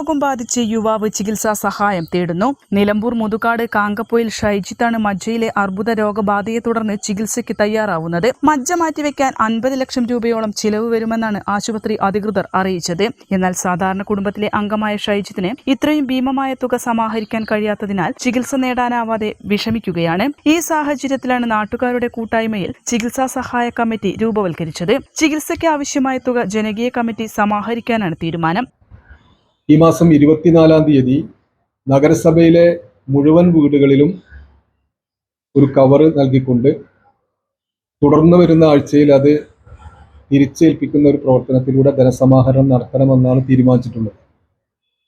രോഗം ബാധിച്ച് യുവാവ് ചികിത്സാ സഹായം തേടുന്നു. നിലമ്പൂർ മുതുകാട് കാങ്കപ്പൊയിൽ ഷൈജിത്താണ് മജ്ജയിലെ അർബുദ രോഗബാധയെ തുടർന്ന് ചികിത്സയ്ക്ക് തയ്യാറാവുന്നത്. മജ്ജ മാറ്റിവെക്കാൻ അൻപത് ലക്ഷം രൂപയോളം ചിലവ് വരുമെന്നാണ് ആശുപത്രി അധികൃതർ അറിയിച്ചത്. എന്നാൽ സാധാരണ കുടുംബത്തിലെ അംഗമായ ഷൈജിത്തിന് ഇത്രയും ഭീമമായ തുക സമാഹരിക്കാൻ കഴിയാത്തതിനാൽ ചികിത്സ നേടാനാവാതെ വിഷമിക്കുകയാണ്. ഈ സാഹചര്യത്തിലാണ് നാട്ടുകാരുടെ കൂട്ടായ്മയിൽ ചികിത്സാ സഹായ കമ്മിറ്റി രൂപവൽക്കരിച്ചത്. ചികിത്സയ്ക്ക് ആവശ്യമായ തുക ജനകീയ കമ്മിറ്റി സമാഹരിക്കാനാണ് തീരുമാനം. ഈ മാസം ഇരുപത്തിനാലാം തീയതി നഗരസഭയിലെ മുഴുവൻ വീടുകളിലും ഒരു കവർ നൽകിക്കൊണ്ട് തുടർന്ന് വരുന്ന ആഴ്ചയിൽ അത് തിരിച്ചേൽപ്പിക്കുന്ന ഒരു പ്രവർത്തനത്തിലൂടെ ധനസമാഹരണം നടത്തണമെന്നാണ് തീരുമാനിച്ചിട്ടുള്ളത്.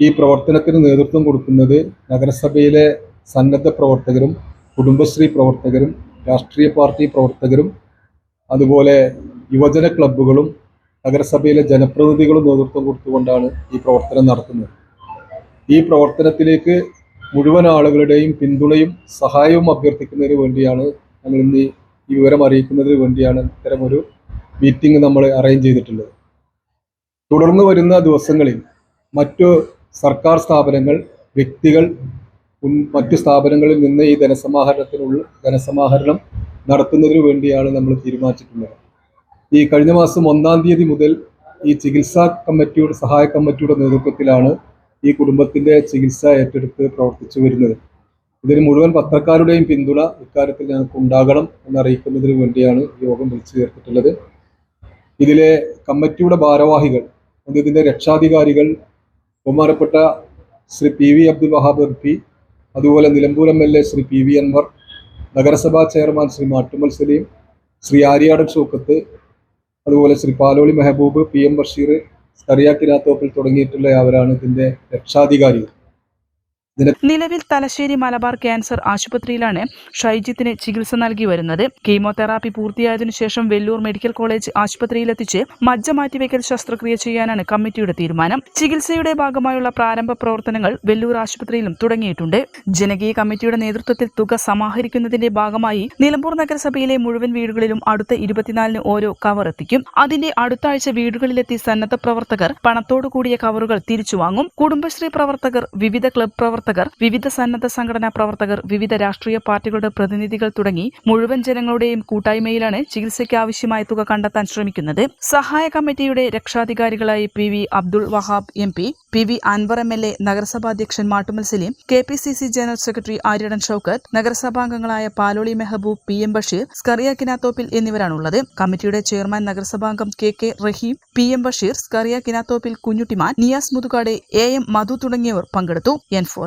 ഈ പ്രവർത്തനത്തിന് നേതൃത്വം കൊടുക്കുന്നത് നഗരസഭയിലെ സന്നദ്ധ പ്രവർത്തകരും കുടുംബശ്രീ പ്രവർത്തകരും രാഷ്ട്രീയ പാർട്ടി പ്രവർത്തകരും അതുപോലെ യുവജന ക്ലബ്ബുകളും നഗരസഭയിലെ ജനപ്രതിനിധികളും നേതൃത്വം കൊടുത്തുകൊണ്ടാണ് ഈ പ്രവർത്തനം നടത്തുന്നത്. ഈ പ്രവർത്തനത്തിലേക്ക് മുഴുവൻ ആളുകളുടെയും പിന്തുണയും സഹായവും അഭ്യർത്ഥിക്കുന്നതിന് വേണ്ടിയാണ് ഞങ്ങൾ ഇന്ന് ഈ വിവരം അറിയിക്കുന്നതിന് വേണ്ടിയാണ് ഇത്തരമൊരു മീറ്റിംഗ് നമ്മൾ അറേഞ്ച് ചെയ്തിട്ടുള്ളത്. തുടർന്ന് വരുന്ന ദിവസങ്ങളിൽ മറ്റു സർക്കാർ സ്ഥാപനങ്ങൾ വ്യക്തികൾ മറ്റു സ്ഥാപനങ്ങളിൽ നിന്ന് ഈ ധനസമാഹരണത്തിനുള്ള ധനസമാഹരണം നടത്തുന്നതിന് വേണ്ടിയാണ് നമ്മൾ തീരുമാനിച്ചിട്ടുള്ളത്. ഈ കഴിഞ്ഞ മാസം ഒന്നാം തീയതി മുതൽ ഈ ചികിത്സാ കമ്മിറ്റിയുടെ സഹായ കമ്മിറ്റിയുടെ നേതൃത്വത്തിലാണ് ഈ കുടുംബത്തിന്റെ ചികിത്സ ഏറ്റെടുത്ത് പ്രവർത്തിച്ചു വരുന്നത്. ഇതിന് മുഴുവൻ പത്രക്കാരുടെയും പിന്തുണ ഇക്കാര്യത്തിൽ ഞങ്ങൾക്ക് ഉണ്ടാകണം എന്നറിയിക്കുന്നതിന് വേണ്ടിയാണ് യോഗം വിളിച്ചു ചേർത്തിട്ടുള്ളത്. ഇതിലെ കമ്മിറ്റിയുടെ ഭാരവാഹികൾ അത് ഇതിന്റെ രക്ഷാധികാരികൾ ബഹുമാനപ്പെട്ട Shri P V Abdul Wahab M P അതുപോലെ Nilambur M L A Shri P V Anvar നഗരസഭാ ചെയർമാൻ ശ്രീ മാട്ടുമൽ സലീം ശ്രീ ആര്യാടൻ ഷൗക്കത്ത് അതുപോലെ ശ്രീ പാലോളി മെഹബൂബ് പി എം ബഷീർ സ്കറിയാക്കിനാത്തോപ്പിൽ തുടങ്ങിയിട്ടുള്ള അവരാണ് ഇതിന്റെ രക്ഷാധികാരികൾ. നിലവിൽ തലശ്ശേരി മലബാർ ക്യാൻസർ ആശുപത്രിയിലാണ് ഷൈജിത്തിന് ചികിത്സ നൽകി വരുന്നത്. കീമോതെറാപ്പി പൂർത്തിയായതിനു ശേഷം വെല്ലൂർ മെഡിക്കൽ കോളേജ് ആശുപത്രിയിലെത്തിച്ച് മജ്ജ മാറ്റിവെക്കൽ ശസ്ത്രക്രിയ ചെയ്യാനാണ് കമ്മിറ്റിയുടെ തീരുമാനം. ചികിത്സയുടെ ഭാഗമായുള്ള പ്രാരംഭ പ്രവർത്തനങ്ങൾ വെല്ലൂർ ആശുപത്രിയിലും തുടങ്ങിയിട്ടുണ്ട്. ജനകീയ കമ്മിറ്റിയുടെ നേതൃത്വത്തിൽ തുക സമാഹരിക്കുന്നതിന്റെ ഭാഗമായി നിലമ്പൂർ നഗരസഭയിലെ മുഴുവൻ വീടുകളിലും അടുത്ത ഇരുപത്തിനാലിന് ഓരോ കവർ എത്തിക്കും. അതിന്റെ അടുത്ത ആഴ്ച വീടുകളിലെത്തി സന്നദ്ധ പ്രവർത്തകർ പണത്തോടു കൂടിയ കവറുകൾ തിരിച്ചു വാങ്ങും കുടുംബശ്രീ പ്രവർത്തകർ വിവിധ ക്ലബ് പ്രവർത്തകർ വിവിധ സന്നദ്ധ സംഘടനാ പ്രവർത്തകർ വിവിധ രാഷ്ട്രീയ പാർട്ടികളുടെ പ്രതിനിധികൾ തുടങ്ങി മുഴുവൻ ജനങ്ങളുടെയും കൂട്ടായ്മയിലാണ് ചികിത്സയ്ക്ക് ആവശ്യമായ തുക കണ്ടെത്താൻ ശ്രമിക്കുന്നത്. സഹായ കമ്മിറ്റിയുടെ രക്ഷാധികാരികളായി P V Abdul Wahab M P P V Anvar M L A നഗരസഭാ അധ്യക്ഷൻ Mattummal Saleem K P C C general secretary Aryadan Shoukath നഗരസഭാംഗങ്ങളായ Paloli Mehboob P M Basheer Scaria Kinathoppil എന്നിവരാണുള്ളത്. കമ്മിറ്റിയുടെ chairman നഗരസഭാംഗം K K Raheem P M Basheer Skaria Kinathoppil Kunjuttiman Niyas Muthukad A M Madhu തുടങ്ങിയവർ പങ്കെടുത്തു. N four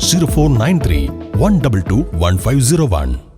0493 122 1501.